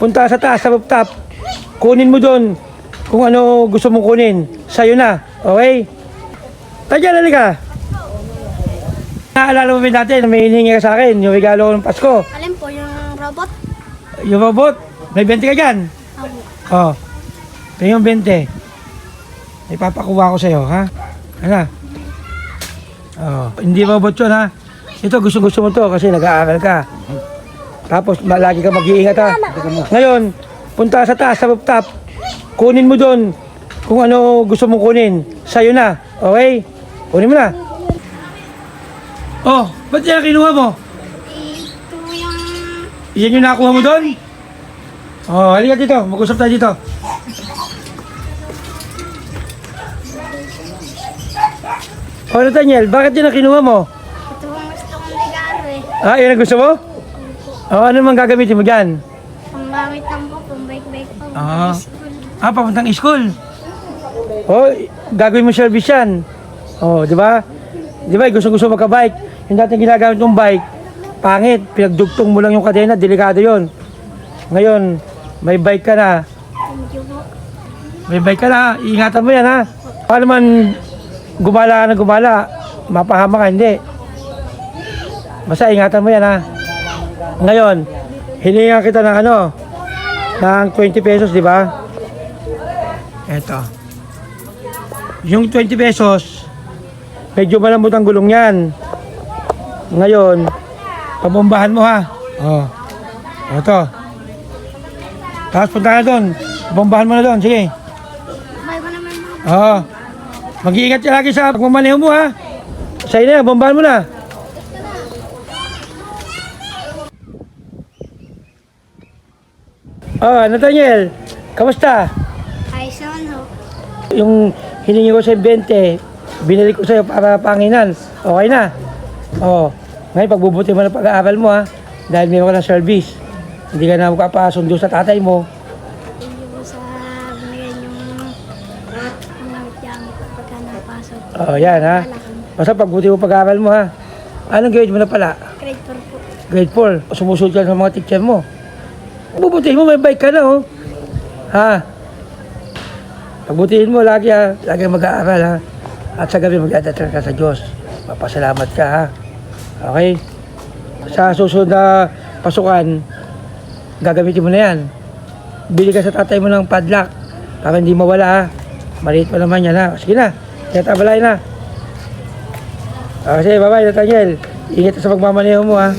punta sa taas, sa rooftop. Kunin mo doon kung ano gusto mong kunin. Sa'yo na. Okay? Tadyan, halika. Naalala mo ba dati na may hinihingi ka sa akin, yung regalo ko ng Pasko. Alin po, yung robot? Yung robot, may 20 ka dyan. Opo. Oh. Ito yung 20. Ipapakuha ko sa'yo, ha? Ano? Oh, hindi robot yun, ha? Ito, gusto-gusto mo to kasi nag-aaral ka. Tapos, ma- lagi ka mag-iingat, ha? Ngayon, punta sa taas, sa rooftop. Kunin mo doon kung ano gusto mong kunin. Sa'yo na, okay? Kunin mo na. Oh, ba't yan kinuha mo? Ito yung... Yan yung nakuha mo doon? Oh, halika dito. Mag-usap tayo dito. Oh, Nathaniel, bakit yun ang kinuha mo? Ito yung gusto kong regalo eh. Ah, yun ang gusto mo? Oh, ano mang gagamitin mo dyan? Panggamit lang po, bike-bike po. Ah. School. Ah, papuntang school. Oh, gagawin mo service yan. Oh, di ba? Di ba, gusto-gusto magka-bike. Yung dating ginagamit mong bike, pangit. Pinagdugtong mo lang yung kadena, delikado yon. Ngayon, may bike ka na. Thank you po. May bike ka na, ingatan mo yan ha. Paano man gumala ka na gumala, mapahama ka, hindi. Basta ingatan mo yan ha. Ngayon, hininga kita ng ano, ng 20 pesos, di ba? Eto. Yung 20 pesos, medyo malambot ang gulong yan. Ngayon, pabombahan mo ha. Oh. Ito. Tapos punta ka doon. Bombahan mo na doon. Sige. Oo. Mag-iingat ka lagi sa pagmamaneho mo ha. Sa'yo na bombahan mo na. Oh, Nathaniel, kamusta? Ayos naman ho. Yung hiningi ko sa 20, binili ko sa'yo para panginan. Okay na? Oo. Ngayon, pagbubuti mo na pag-aaral mo ha. Dahil meron ka ng service. Hindi ka na magpapasundo sa tatay mo. Thank you po sa binigay niyong gamit-gamit pagka napasok. Oo, yan ha. Basta pagbuti mo pag-aaral mo ha. Anong grade mo na pala? Grade 4 po. Grade 4, sumusunod ka sa mga teacher mo. Bubutihin mo, may bike ka na, oh. Ha? Pagbutihin mo lagi, ha? Lagi mag-aaral, ha? At sa gabi, mag-adatal ka sa Diyos. Mapasalamat ka, ha? Okay? Sa susunod na pasukan, gagamitin mo na yan. Bili ka sa tatay mo ng padlock para hindi mawala, ha? Maliit pa naman yan, ha? Sige na, kaya tabalay na. Okay, bye-bye, Nathaniel. Ingat sa pagmamaneho mo, ha?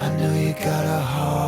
I know you got a heart.